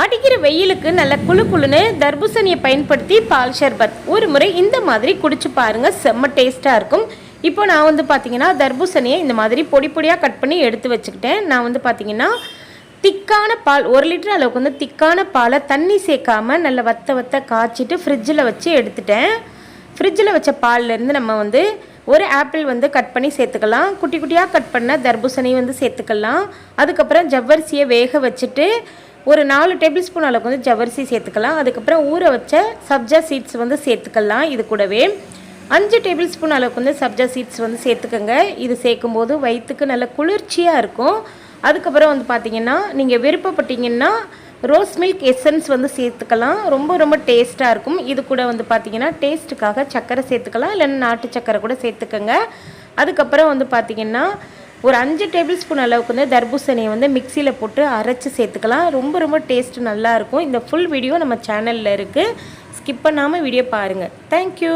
அடிக்கிற வெயிலுக்கு நல்ல குளு குளுன்னு தர்பூசணியை பயன்படுத்தி பால் ஷர்பத். ஒரு முறை இந்த மாதிரி குடிச்சு பாருங்க செம்ம டேஸ்ட்டாக இருக்கும். இப்போ நான் வந்து பார்த்தீங்கன்னா தர்பூசணியை இந்த மாதிரி பொடி பொடியாக கட் பண்ணி எடுத்து வச்சுக்கிட்டேன். நான் வந்து பார்த்தீங்கன்னா திக்கான பால் ஒரு லிட்டர் அளவுக்கு வந்து திக்கான பாலை தண்ணி சேர்க்காமல் நல்ல வத்த வத்த காய்ச்சிட்டு ஃப்ரிட்ஜில் வச்சு எடுத்துட்டேன். ஃப்ரிட்ஜில் வச்ச பால்லேருந்து நம்ம வந்து ஒரு ஆப்பிள் வந்து கட் பண்ணி சேர்த்துக்கலாம். குட்டி குட்டியாக கட் பண்ண தர்பூசணி வந்து சேர்த்துக்கலாம். அதுக்கப்புறம் ஜவ்வரிசியை வேக வச்சுட்டு ஒரு நாலு டேபிள் ஸ்பூன் அளவுக்கு வந்து ஜவரிசி சேர்த்துக்கலாம். அதுக்கப்புறம் ஊற வச்ச சப்ஜா சீட்ஸ் வந்து சேர்த்துக்கலாம். இது கூடவே அஞ்சு டேபிள் ஸ்பூன் அளவுக்கு வந்து சப்ஜா சீட்ஸ் வந்து சேர்த்துக்கோங்க. இது சேர்க்கும்போது வயிற்றுக்கு நல்ல குளிர்ச்சியாக இருக்கும். அதுக்கப்புறம் வந்து பார்த்தீங்கன்னா நீங்கள் விருப்பப்பட்டீங்கன்னா ரோஸ் மில்க் எசன்ஸ் வந்து சேர்த்துக்கலாம். ரொம்ப ரொம்ப டேஸ்ட்டாக இருக்கும். இது கூட வந்து பார்த்தீங்கன்னா டேஸ்ட்டுக்காக சர்க்கரை சேர்த்துக்கலாம். இல்லைன்னா நாட்டு சர்க்கரை கூட சேர்த்துக்கோங்க. அதுக்கப்புறம் வந்து பார்த்தீங்கன்னா ஒரு அஞ்சு டேபிள் ஸ்பூன் அளவுக்கு வந்து தர்பூசணியை வந்து மிக்சியில் போட்டு அரைச்சி சேர்த்துக்கலாம். ரொம்ப ரொம்ப டேஸ்ட் நல்லாயிருக்கும் இந்த ஃபுல் வீடியோ நம்ம சேனலில் இருக்குது ஸ்கிப் பண்ணாமல் வீடியோ பாருங்கள் தேங்க்யூ